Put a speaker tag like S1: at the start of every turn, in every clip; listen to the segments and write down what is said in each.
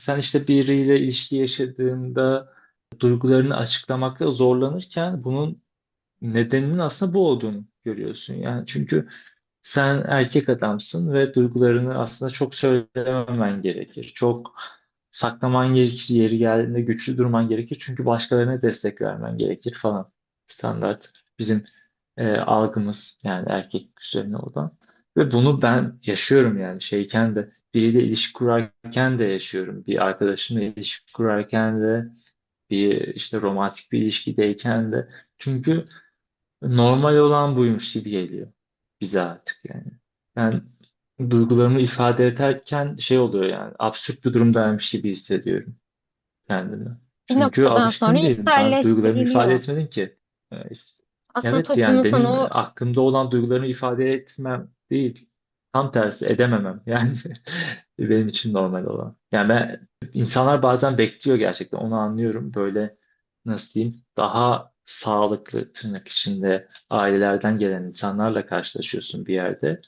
S1: Sen işte biriyle ilişki yaşadığında duygularını açıklamakta zorlanırken bunun nedeninin aslında bu olduğunu görüyorsun. Yani çünkü sen erkek adamsın ve duygularını aslında çok söylememen gerekir. Çok saklaman gerekir, yeri geldiğinde güçlü durman gerekir. Çünkü başkalarına destek vermen gerekir falan. Standart bizim e, algımız yani erkek üzerine olan. Ve bunu ben yaşıyorum yani şeyken de biriyle ilişki kurarken de yaşıyorum. Bir arkadaşımla ilişki kurarken de bir işte romantik bir ilişkideyken de. Çünkü normal olan buymuş gibi geliyor bize artık yani. Ben duygularımı ifade ederken şey oluyor yani absürt bir durumdaymış gibi hissediyorum kendimi. Çünkü
S2: sonra
S1: alışkın değilim. Ben duygularımı ifade etmedim ki.
S2: Aslında
S1: Evet yani
S2: sana
S1: benim
S2: o
S1: aklımda olan duygularımı ifade etmem değil. Tam tersi edememem. Yani benim için normal olan. Yani ben insanlar bazen bekliyor gerçekten onu anlıyorum. Böyle nasıl diyeyim daha sağlıklı tırnak içinde ailelerden gelen insanlarla karşılaşıyorsun bir yerde.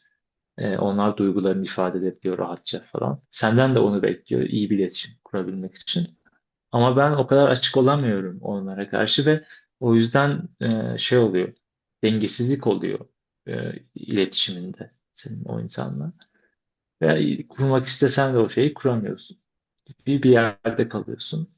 S1: Ee, onlar duygularını ifade edebiliyor rahatça falan. Senden de onu bekliyor iyi bir iletişim kurabilmek için. Ama ben o kadar açık olamıyorum onlara karşı ve o yüzden e, şey oluyor, dengesizlik oluyor e, iletişiminde senin o insanla. Ve kurmak istesen de o şeyi kuramıyorsun. Bir bir yerde kalıyorsun.